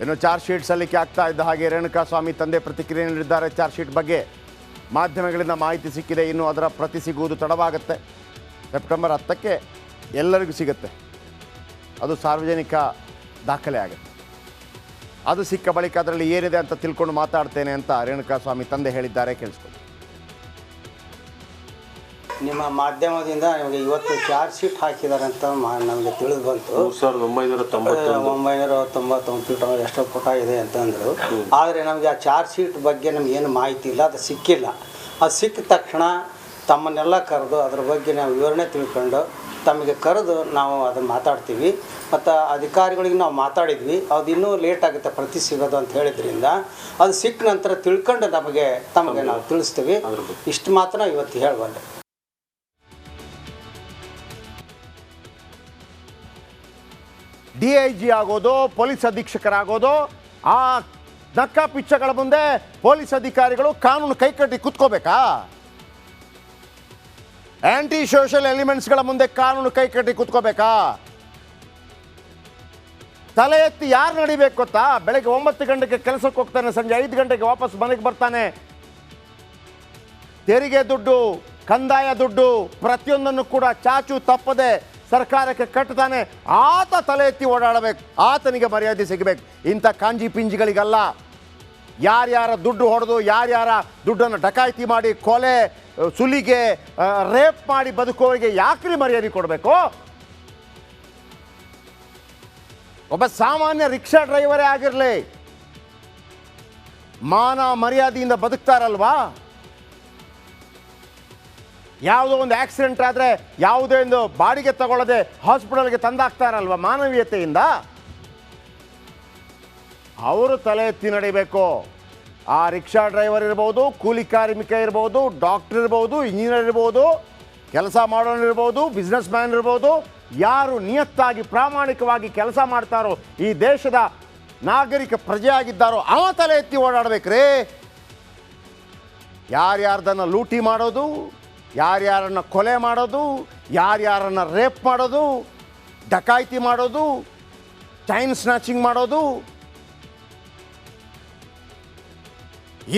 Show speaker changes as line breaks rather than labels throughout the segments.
ಇನ್ನು charge sheet ಸಲ್ಲಿಕೆ ಆಗ್ತಾ ಇದ್ದ ಹಾಗೆ ರೇಣುಕಾಸ್ವಾಮಿ ತಂದೆ ಪ್ರತಿಕ್ರಿಯೆ ನೀಡಿದ್ದಾರೆ. ಚಾರ್ಜ್ ಶೀಟ್ ಬಗ್ಗೆ ಮಾಧ್ಯಮಗಳಿಂದ ಮಾಹಿತಿ ಸಿಕ್ಕಿದೆ. ಇನ್ನು ಅದರ ಪ್ರತಿ ಸಿಗುವುದು ತಡವಾಗುತ್ತೆ. ಸೆಪ್ಟೆಂಬರ್ ಹತ್ತಕ್ಕೆ ಎಲ್ಲರಿಗೂ ಸಿಗುತ್ತೆ. ಅದು ಸಾರ್ವಜನಿಕ ದಾಖಲೆ ಆಗುತ್ತೆ. ಅದು ಸಿಕ್ಕ ಬಳಿಕ ಅದರಲ್ಲಿ ಏನಿದೆ ಅಂತ ತಿಳ್ಕೊಂಡು ಮಾತಾಡ್ತೇನೆ ಅಂತ ರೇಣುಕಾಸ್ವಾಮಿ ತಂದೆ ಹೇಳಿದ್ದಾರೆ. ಕೇಳಿಸ್ಕೊಂಡು
ನಿಮ್ಮ ಮಾಧ್ಯಮದಿಂದ ನಿಮಗೆ ಇವತ್ತು ಚಾರ್ಜ್ ಶೀಟ್ ಹಾಕಿದ್ದಾರೆ ಅಂತ ಮಾ ನಮಗೆ ತಿಳಿದು ಬಂತು.
ಸಾವಿರದ ಒಂಬೈನೂರ
ಒಂಬೈನೂರ ತೊಂಬತ್ತೊಂಬತ್ತು ಎಷ್ಟೋ ಪುಟ ಇದೆ ಅಂತಂದರು. ಆದರೆ ನಮಗೆ ಆ ಚಾರ್ಜ್ ಶೀಟ್ ಬಗ್ಗೆ ನಮ್ಗೆ ಏನು ಮಾಹಿತಿ ಇಲ್ಲ ಅದು ಸಿಕ್ಕಿಲ್ಲ. ಅದು ಸಿಕ್ಕ ತಕ್ಷಣ ತಮ್ಮನ್ನೆಲ್ಲ ಕರೆದು ಅದ್ರ ಬಗ್ಗೆ ನಾವು ವಿವರಣೆ ತಿಳ್ಕೊಂಡು ತಮಗೆ ಕರೆದು ನಾವು ಅದನ್ನು ಮಾತಾಡ್ತೀವಿ. ಮತ್ತು ಅಧಿಕಾರಿಗಳಿಗೆ ನಾವು ಮಾತಾಡಿದ್ವಿ. ಅದು ಇನ್ನೂ ಲೇಟ್ ಆಗುತ್ತೆ ಪ್ರತಿ ಸಿಗೋದು ಅಂತ ಹೇಳಿದ್ರಿಂದ ಅದು ಸಿಕ್ಕ ನಂತರ ತಿಳ್ಕೊಂಡು ನಮಗೆ ತಮಗೆ ನಾವು ತಿಳಿಸ್ತೀವಿ. ಇಷ್ಟು ಮಾತ್ರ ಇವತ್ತು ಹೇಳಬಲ್ಲೆ.
ಡಿ ಐ ಜಿ ಆಗೋದು, ಪೊಲೀಸ್ ಅಧೀಕ್ಷಕರಾಗೋದು, ಆ ನಕ್ಕ ಪಿಚ್ಚಗಳ ಮುಂದೆ ಪೊಲೀಸ್ ಅಧಿಕಾರಿಗಳು ಕಾನೂನು ಕೈಕಟ್ಟಿ ಕುತ್ಕೋಬೇಕಾ? ಆಂಟಿ ಸೋಷಿಯಲ್ ಎಲಿಮೆಂಟ್ಸ್ಗಳ ಮುಂದೆ ಕಾನೂನು ಕೈಕಟ್ಟಿ ಕುತ್ಕೋಬೇಕಾ? ತಲೆ ಎತ್ತಿ ಯಾರು ನಡಿಬೇಕು ಗೊತ್ತಾ? ಬೆಳಗ್ಗೆ ಒಂಬತ್ತು ಗಂಟೆಗೆ ಕೆಲಸಕ್ಕೆ ಹೋಗ್ತಾನೆ, ಸಂಜೆ ಐದು ಗಂಟೆಗೆ ವಾಪಸ್ ಮನೆಗೆ ಬರ್ತಾನೆ. ತೆರಿಗೆ ದುಡ್ಡು, ಕಂದಾಯ ದುಡ್ಡು ಪ್ರತಿಯೊಂದನ್ನು ಕೂಡ ಚಾಚು ತಪ್ಪದೆ ಸರ್ಕಾರಕ್ಕೆ ಕಟ್ತಾನೆ ಆತ ತಲೆ ಎತ್ತಿ ಓಡಾಡಬೇಕು. ಆತನಿಗೆ ಮರ್ಯಾದೆ ಸಿಗಬೇಕು. ಇಂಥ ಕಾಂಜಿ ಪಿಂಜಿಗಳಿಗಲ್ಲ. ಯಾರ್ಯಾರ ದುಡ್ಡು ಹೊಡೆದು, ಯಾರ್ಯಾರ ದುಡ್ಡನ್ನು ಡಕಾಯಿತಿ ಮಾಡಿ, ಕೊಲೆ ಸುಲಿಗೆ ರೇಪ್ ಮಾಡಿ ಬದುಕೋರಿಗೆ ಯಾಕ್ರಿ ಮರ್ಯಾದೆ ಕೊಡಬೇಕು? ಒಬ್ಬ ಸಾಮಾನ್ಯ ರಿಕ್ಷಾ ಡ್ರೈವರೇ ಆಗಿರಲಿ. ಮಾನ ಮರ್ಯಾದೆಯಿಂದ ಬದುಕ್ತಾರಲ್ವಾ? ಯಾವುದೋ ಒಂದು ಆಕ್ಸಿಡೆಂಟ್ ಆದರೆ ಯಾವುದೇ ಒಂದು ಬಾಡಿಗೆ ತಗೊಳ್ಳದೆ ಹಾಸ್ಪಿಟಲ್ಗೆ ತಂದಾಕ್ತಾರಲ್ವ ಮಾನವೀಯತೆಯಿಂದ? ಅವರು ತಲೆ ಎತ್ತಿ ನಡಿಬೇಕು. ಆ ರಿಕ್ಷಾ ಡ್ರೈವರ್ ಇರ್ಬೋದು, ಕೂಲಿ ಕಾರ್ಮಿಕ ಇರ್ಬೋದು ಡಾಕ್ಟರ್ ಇರ್ಬೋದು ಇಂಜಿನಿಯರ್ ಇರ್ಬೋದು, ಕೆಲಸ ಮಾಡೋನು ಇರ್ಬೋದು ಬಿಸ್ನೆಸ್ ಮ್ಯಾನ್ ಇರ್ಬೋದು, ಯಾರು ನಿಯತ್ತಾಗಿ, ಪ್ರಾಮಾಣಿಕವಾಗಿ ಕೆಲಸ ಮಾಡ್ತಾರೋ, ಈ ದೇಶದ ನಾಗರಿಕ ಪ್ರಜೆಯಾಗಿದ್ದಾರೋ, ಅವ ತಲೆ ಎತ್ತಿ ಓಡಾಡ್ಬೇಕ್ರಿ. ಯಾರ್ಯಾರ್ದನ್ನು ಲೂಟಿ ಮಾಡೋದು? ಯಾರ್ಯಾರನ್ನ ಕೊಲೆ ಮಾಡೋದು, ಯಾರ್ಯಾರನ್ನು ರೇಪ್ ಮಾಡೋದು, ಡಕಾಯಿತಿ ಮಾಡೋದು ಚೈನ್ ಸ್ನ್ಯಾಚಿಂಗ್ ಮಾಡೋದು,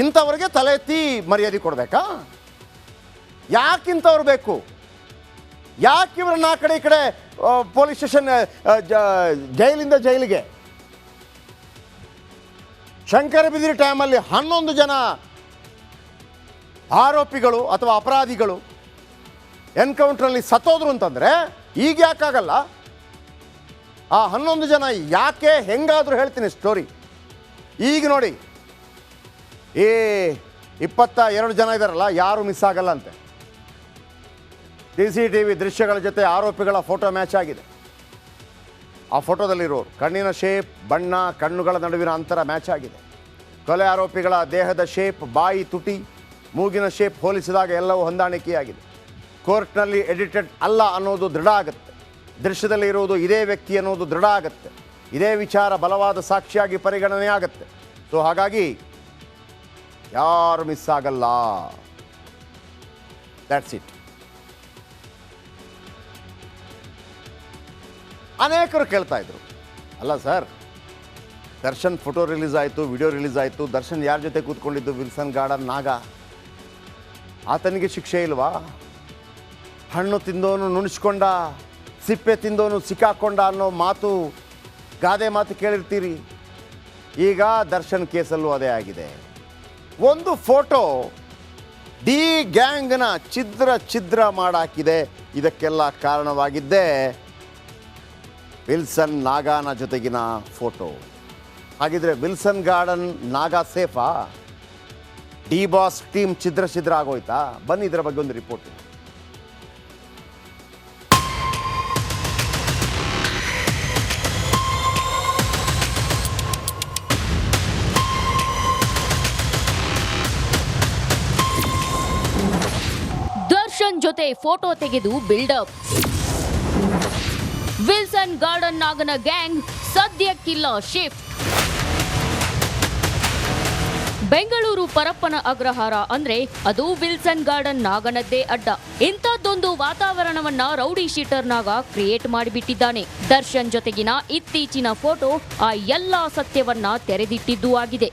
ಇಂಥವ್ರಿಗೆ ತಲೆ ಎತ್ತಿ ಮರ್ಯಾದೆ ಕೊಡಬೇಕಾ? ಯಾಕಿಂಥವ್ರು ಬೇಕು? ಯಾಕೆ ಇವ್ರನ್ನ ಆ ಕಡೆ ಈ ಕಡೆ ಪೊಲೀಸ್ ಸ್ಟೇಷನ್ ಜೈಲಿಂದ ಜೈಲಿಗೆ? ಶಂಕರ ಬಿದಿರಿ ಟೈಮಲ್ಲಿ ಹನ್ನೊಂದು ಜನ ಆರೋಪಿಗಳು ಅಥವಾ ಅಪರಾಧಿಗಳು ಎನ್ಕೌಂಟ್ರಲ್ಲಿ ಸತ್ತೋದ್ರು ಅಂತಂದರೆ ಈಗ ಯಾಕಾಗಲ್ಲ? ಆ ಹನ್ನೊಂದು ಜನ ಯಾಕೆ ಹೆಂಗಾದರೂ ಹೇಳ್ತೀನಿ ಸ್ಟೋರಿ. ಈಗ ನೋಡಿ. ಈ ಇಪ್ಪತ್ತ ಎರಡು ಜನ ಇದ್ದಾರಲ್ಲ ಯಾರು ಮಿಸ್ ಆಗಲ್ಲ ಅಂತೆ. ಡಿ ಸಿ ಟಿ ವಿ ದೃಶ್ಯಗಳ ಜೊತೆ ಆರೋಪಿಗಳ ಫೋಟೋ ಮ್ಯಾಚ್ ಆಗಿದೆ. ಆ ಫೋಟೋದಲ್ಲಿರೋರು, ಕಣ್ಣಿನ ಶೇಪ್, ಬಣ್ಣ, ಕಣ್ಣುಗಳ ನಡುವಿನ ಅಂತರ ಮ್ಯಾಚ್ ಆಗಿದೆ. ಕೊಲೆ ಆರೋಪಿಗಳ ದೇಹದ ಶೇಪ್, ಬಾಯಿ, ತುಟಿ ಮೂಗಿನ ಶೇಪ್ ಹೋಲಿಸಿದಾಗ ಎಲ್ಲವೂ ಹೊಂದಾಣಿಕೆಯಾಗಿದೆ. ಕೋರ್ಟ್ನಲ್ಲಿ ಎಡಿಟೆಡ್ ಅಲ್ಲ ಅನ್ನೋದು ದೃಢ ಆಗುತ್ತೆ. ದೃಶ್ಯದಲ್ಲಿ ಇರುವುದು ಇದೇ ವ್ಯಕ್ತಿ ಅನ್ನೋದು ದೃಢ ಆಗುತ್ತೆ. ಇದೇ ವಿಚಾರ ಬಲವಾದ ಸಾಕ್ಷಿಯಾಗಿ ಪರಿಗಣನೆ ಆಗುತ್ತೆ. ಸೊ ಹಾಗಾಗಿ ಯಾರು ಮಿಸ್ ಆಗಲ್ಲ. ದ್ಯಾಟ್ಸ್ ಇಟ್ ಅನೇಕರು ಕೇಳ್ತಾ ಇದ್ರು. ಅಲ್ಲ ಸರ್, ದರ್ಶನ್ ಫೋಟೋ ರಿಲೀಸ್ ಆಯಿತು ವಿಡಿಯೋ ರಿಲೀಸ್ ಆಯಿತು. ದರ್ಶನ್ ಯಾರ ಜೊತೆ ಕೂತ್ಕೊಂಡಿದ್ದು? ವಿಲ್ಸನ್ ಗಾರ್ಡನ್ ನಾಗ. ಆತನಿಗೆ ಶಿಕ್ಷೆ ಇಲ್ವಾ? ಹಣ್ಣು ತಿಂದೋನು ನುಣಿಸ್ಕೊಂಡ ಸಿಪ್ಪೆ ತಿಂದೋನು ಸಿಕ್ಕಾಕೊಂಡ ಅನ್ನೋ ಮಾತು, ಗಾದೆ ಮಾತು ಕೇಳಿರ್ತೀರಿ. ಈಗ ದರ್ಶನ್ ಕೇಸಲ್ಲೂ ಅದೇ ಆಗಿದೆ. ಒಂದು ಫೋಟೋ ಡಿ ಗ್ಯಾಂಗ್ನ ಛಿದ್ರ ಛಿದ್ರ ಮಾಡಾಕಿದೆ. ಇದಕ್ಕೆಲ್ಲ ಕಾರಣವಾಗಿದ್ದೇ ವಿಲ್ಸನ್ ನಾಗಾನ ಜೊತೆಗಿನ ಫೋಟೋ. ಹಾಗಿದ್ರೆ ವಿಲ್ಸನ್ ಗಾರ್ಡನ್ ನಾಗಾ ಸೇಫಾ? ಡಿ ಬಾಸ್ ಟೀಮ್ ಛಿದ್ರ ಛಿದ್ರ ಆಗೋಯ್ತಾ? ಬನ್ನಿ ಇದರ ಬಗ್ಗೆ ಒಂದು ರಿಪೋರ್ಟ್
ದರ್ಶನ್ ಜೊತೆ ಫೋಟೋ ತೆಗೆದು ಬಿಲ್ಡಪ್ ವಿಲ್ಸನ್ ಗಾರ್ಡನ್ ನಾಗನ ಗ್ಯಾಂಗ್ ಸದ್ಯಕ್ಕಿಲ್ಲ ಶಿಫ್ಟ್ ಬೆಂಗಳೂರು ಪರಪ್ಪನ ಅಗ್ರಹಾರ ಅಂದ್ರೆ ಅದು ವಿಲ್ಸನ್ ಗಾರ್ಡನ್ ನಾಗನದ್ದೇ ಅಡ್ಡ. ಇಂಥದ್ದೊಂದು ವಾತಾವರಣವನ್ನ ರೌಡಿ ಶೀಟರ್ ನಾಗ ಕ್ರಿಯೇಟ್ ಮಾಡಿಬಿಟ್ಟಿದ್ದಾನೆ. ದರ್ಶನ್ ಜೊತೆಗಿನ ಇತ್ತೀಚಿನ ಫೋಟೋ ಆ ಎಲ್ಲಾ ಸತ್ಯವನ್ನ ತೆರೆದಿಟ್ಟಿದ್ದೂ ಆಗಿದೆ.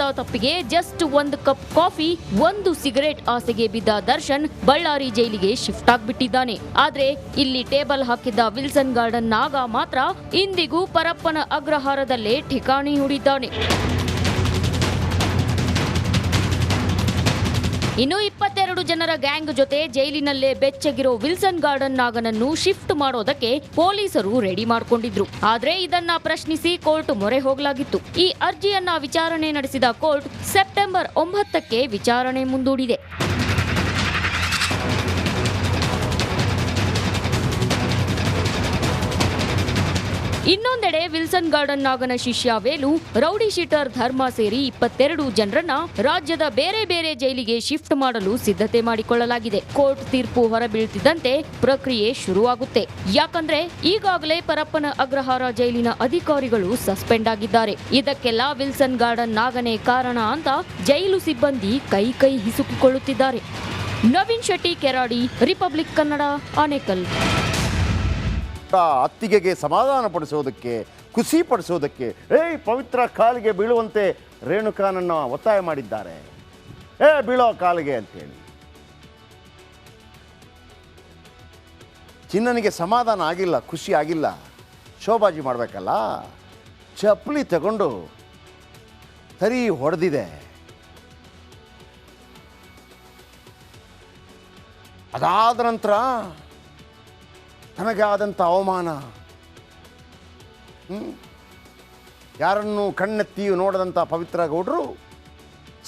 ತನ್ನದಲ್ಲದ ತಪ್ಪಿಗೆ ಜಸ್ಟ್ ಒಂದು ಕಪ್ ಕಾಫಿ, ಒಂದು ಸಿಗರೆಟ್ ಆಸೆಗೆ ಬಿದ್ದ ದರ್ಶನ್ ಬಳ್ಳಾರಿ ಜೈಲಿಗೆ ಶಿಫ್ಟ್ ಆಗ್ಬಿಟ್ಟಿದ್ದಾನೆ. ಆದ್ರೆ ಇಲ್ಲಿ ಟೇಬಲ್ ಹಾಕಿದ್ದ ವಿಲ್ಸನ್ ಗಾರ್ಡನ್ ನಾಗ ಮಾತ್ರ ಇಂದಿಗೂ ಪರಪ್ಪನ ಅಗ್ರಹಾರದಲ್ಲೇ ಠಿಕಾಣಿ ಹೂಡಿದ್ದಾನೆ. ಇನ್ನು ಇಪ್ಪತ್ತೆರಡು ಜನರ ಗ್ಯಾಂಗ್ ಜೊತೆ ಜೈಲಿನಲ್ಲೇ ಬೆಚ್ಚಗಿರೋ ವಿಲ್ಸನ್ ಗಾರ್ಡನ್ ನಾಗನನ್ನು ಶಿಫ್ಟ್ ಮಾಡೋದಕ್ಕೆ ಪೊಲೀಸರು ರೆಡಿ ಮಾಡ್ಕೊಂಡಿದ್ರು. ಆದ್ರೆ ಇದನ್ನ ಪ್ರಶ್ನಿಸಿ ಕೋರ್ಟ್ ಮೊರೆ ಹೋಗಲಾಗಿತ್ತು. ಈ ಅರ್ಜಿಯನ್ನ ವಿಚಾರಣೆ ನಡೆಸಿದ ಕೋರ್ಟ್ ಸೆಪ್ಟೆಂಬರ್ ಒಂಬತ್ತಕ್ಕೆ ವಿಚಾರಣೆ ಮುಂದೂಡಿದೆ. ಇನ್ನೊಂದೆಡೆ ವಿಲ್ಸನ್ ಗಾರ್ಡನ್ ನಾಗನ ಶಿಷ್ಯ ವೇಲು, ರೌಡಿ ಶೀಟರ್ ಧರ್ಮ ಸೇರಿ ಇಪ್ಪತ್ತೆರಡು ಜನರನ್ನ ರಾಜ್ಯದ ಬೇರೆ ಬೇರೆ ಜೈಲಿಗೆ ಶಿಫ್ಟ್ ಮಾಡಲು ಸಿದ್ಧತೆ ಮಾಡಿಕೊಳ್ಳಲಾಗಿದೆ. ಕೋರ್ಟ್ ತೀರ್ಪು ಹೊರಬೀಳುತ್ತಿದ್ದಂತೆ ಪ್ರಕ್ರಿಯೆ ಶುರುವಾಗುತ್ತೆ. ಯಾಕಂದ್ರೆ ಈಗಾಗಲೇ ಪರಪ್ಪನ ಅಗ್ರಹಾರ ಜೈಲಿನ ಅಧಿಕಾರಿಗಳು ಸಸ್ಪೆಂಡ್ ಆಗಿದ್ದಾರೆ. ಇದಕ್ಕೆಲ್ಲ ವಿಲ್ಸನ್ ಗಾರ್ಡನ್ ನಾಗನೇ ಕಾರಣ ಅಂತ ಜೈಲು ಸಿಬ್ಬಂದಿ ಕೈ ಕೈ ಹಿಸುಕಿಕೊಳ್ಳುತ್ತಿದ್ದಾರೆ. ನವೀನ್ ಶೆಟ್ಟಿ ಕೆರಾಡಿ, ರಿಪಬ್ಲಿಕ್ ಕನ್ನಡ, ಆನೇಕಲ್.
ಅತ್ತಿಗೆಗೆ ಸಮಾಧಾನ ಪಡಿಸೋದಕ್ಕೆ ಖುಷಿ ಪಡಿಸೋದಕ್ಕೆ ಏಯ್ ಪವಿತ್ರ ಕಾಲಿಗೆ ಬೀಳುವಂತೆ ರೇಣುಕಾನನ್ನು ಒತ್ತಾಯ ಮಾಡಿದ್ದಾರೆ. ಏ ಬೀಳೋ ಕಾಲಿಗೆ ಅಂತೇಳಿ. ಚಿನ್ನನಿಗೆ ಸಮಾಧಾನ ಆಗಿಲ್ಲ, ಖುಷಿ ಆಗಿಲ್ಲ. ಶೋಭಾಜಿ ಮಾಡಬೇಕಲ್ಲ? ಚಪ್ಪಲಿ ತಗೊಂಡು ಸರಿ ಹೊಡೆದಿದೆ. ಅದಾದ ನಂತರ ತನಗೆ ಆದಂಥ ಅವಮಾನ ಯಾರನ್ನು ಕಣ್ಣೆತ್ತಿ ನೋಡದಂಥ ಪವಿತ್ರ ಗೌಡರು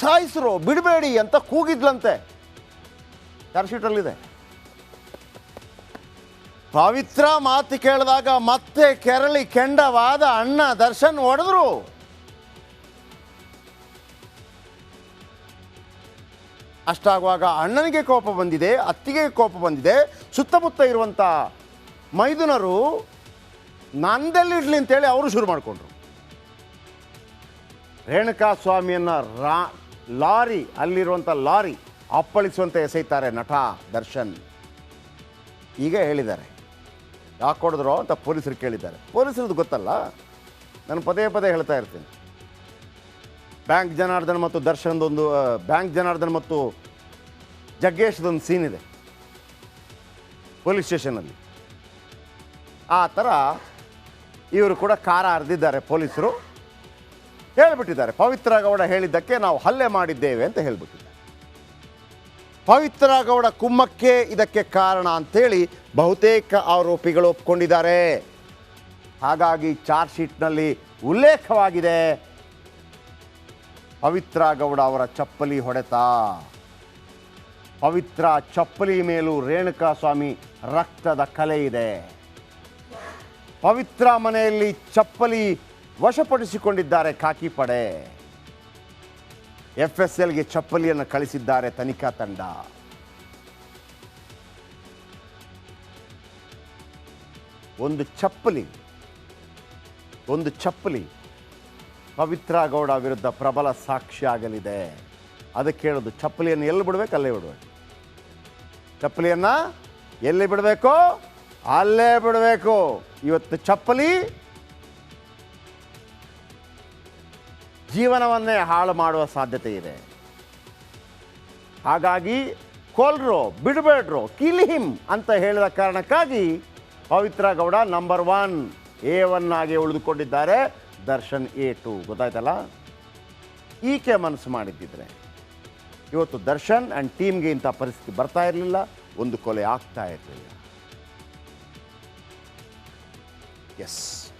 ಸಾಯಿಸ್ರು, ಬಿಡಬೇಡಿ ಅಂತ ಕೂಗಿದ್ಲಂತೆ. ಚಾರ್ಜ್ ಶೀಟಲ್ಲಿದೆ? ಪವಿತ್ರ ಮಾತು ಕೇಳಿದಾಗ ಮತ್ತೆ ಕೆರಳಿ ಕೆಂಡವಾದ ಅಣ್ಣ ದರ್ಶನ್ ಹೊಡೆದ್ರು. ಅಷ್ಟಾಗುವಾಗ ಅಣ್ಣನಿಗೆ ಕೋಪ ಬಂದಿದೆ, ಅತ್ತಿಗೆ ಕೋಪ ಬಂದಿದೆ, ಸುತ್ತಮುತ್ತ ಇರುವಂಥ ಮೈದುನರು ನಂದೆಲ್ಲಿಡ್ಲಿ ಅಂತೇಳಿ ಅವರು ಶುರು ಮಾಡಿಕೊಂಡ್ರು. ರೇಣುಕಾ ಸ್ವಾಮಿಯನ್ನ ರಾ, ಲಾರಿ ಅಲ್ಲಿರುವಂಥ ಲಾರಿ ಅಪ್ಪಳಿಸುವಂತೆ ಎಸೆಯುತ್ತಾರೆ ನಟ ದರ್ಶನ್. ಈಗ ಹೇಳಿದ್ದಾರೆ. ಯಾಕೆ ಹೊಡೆದ್ರು ಅಂತ ಪೊಲೀಸರು ಕೇಳಿದ್ದಾರೆ. ಪೊಲೀಸರದ್ದು ಗೊತ್ತಲ್ಲ? ನಾನು ಪದೇ ಪದೇ ಹೇಳ್ತಾ ಇರ್ತೀನಿ. ಬ್ಯಾಂಕ್ ಜನಾರ್ದನ್ ಮತ್ತು ದರ್ಶನ್ದೊಂದು ಬ್ಯಾಂಕ್ ಜನಾರ್ದನ್ ಮತ್ತು ಜಗ್ಗೇಶ್ದೊಂದು ಸೀನ್ ಇದೆ. ಪೊಲೀಸ್ ಸ್ಟೇಷನಲ್ಲಿ ಆ ಥರ ಇವರು ಕೂಡ ಕಾರ ಅರ್ದಿದ್ದಾರೆ ಪೊಲೀಸರು. ಹೇಳಿಬಿಟ್ಟಿದ್ದಾರೆ. ಪವಿತ್ರ ಗೌಡ ಹೇಳಿದ್ದಕ್ಕೆ ನಾವು ಹಲ್ಲೆ ಮಾಡಿದ್ದೇವೆ ಅಂತ ಹೇಳಿಬಿಟ್ಟಿದ್ದಾರೆ. ಪವಿತ್ರ ಗೌಡ ಕುಮ್ಮಕ್ಕೆ ಇದಕ್ಕೆ ಕಾರಣ ಅಂತೇಳಿ ಬಹುತೇಕ ಆರೋಪಿಗಳು ಒಪ್ಕೊಂಡಿದ್ದಾರೆ. ಹಾಗಾಗಿ ಚಾರ್ಜ್ ಶೀಟ್ನಲ್ಲಿ ಉಲ್ಲೇಖವಾಗಿದೆ. ಪವಿತ್ರ ಗೌಡ ಅವರ ಚಪ್ಪಲಿ ಹೊಡೆತ. ಪವಿತ್ರ ಚಪ್ಪಲಿ ಮೇಲೂ ರೇಣುಕಾ ಸ್ವಾಮಿ ರಕ್ತದ ಕಲೆ ಇದೆ. ಪವಿತ್ರ ಮನೆಯಲ್ಲಿ ಚಪ್ಪಲಿ ವಶಪಡಿಸಿಕೊಂಡಿದ್ದಾರೆ ಖಾಕಿ ಪಡೆ. ಎಫ್ ಎಸ್ ಎಲ್ಗೆ ಚಪ್ಪಲಿಯನ್ನು ಕಳಿಸಿದ್ದಾರೆ ತನಿಖಾ ತಂಡ. ಒಂದು ಚಪ್ಪಲಿ ಒಂದು ಚಪ್ಪಲಿ ಪವಿತ್ರ ಗೌಡ ವಿರುದ್ಧ ಪ್ರಬಲ ಸಾಕ್ಷಿ ಆಗಲಿದೆ. ಅದಕ್ಕೆ ಹೇಳೋದು, ಚಪ್ಪಲಿಯನ್ನು ಎಲ್ಲಿ ಬಿಡಬೇಕು, ಅಲ್ಲೇ ಬಿಡಬೇಕು. ಚಪ್ಪಲಿಯನ್ನು ಎಲ್ಲಿ ಬಿಡಬೇಕು? ಅಲ್ಲೇ ಬಿಡಬೇಕು. ಇವತ್ತು ಚಪ್ಪಲಿ. ಜೀವನವನ್ನೇ ಹಾಳು ಮಾಡುವ ಸಾಧ್ಯತೆ ಇದೆ. ಹಾಗಾಗಿ ಕೊಲ್ರು, ಬಿಡಬೇಡ್ರು ಕಿಲ್ ಹಿಮ್ ಅಂತ ಹೇಳಿದ ಕಾರಣಕ್ಕಾಗಿ Pavithra Gowda number one A one ಆಗಿ ಉಳಿದುಕೊಂಡಿದ್ದಾರೆ. ದರ್ಶನ್ ಎ ಟು ಗೊತ್ತಾಯ್ತಲ್ಲ? ಈಕೆ ಮನಸ್ಸು ಮಾಡಿದ್ದಿದ್ರೆ. ಇವತ್ತು ದರ್ಶನ್ ಆ್ಯಂಡ್ ಟೀಮ್ಗೆ ಇಂಥ ಪರಿಸ್ಥಿತಿ ಬರ್ತಾ ಇರಲಿಲ್ಲ. ಒಂದು ಕೊಲೆ ಆಗ್ತಾ ಇರಲಿಲ್ಲ. Yes.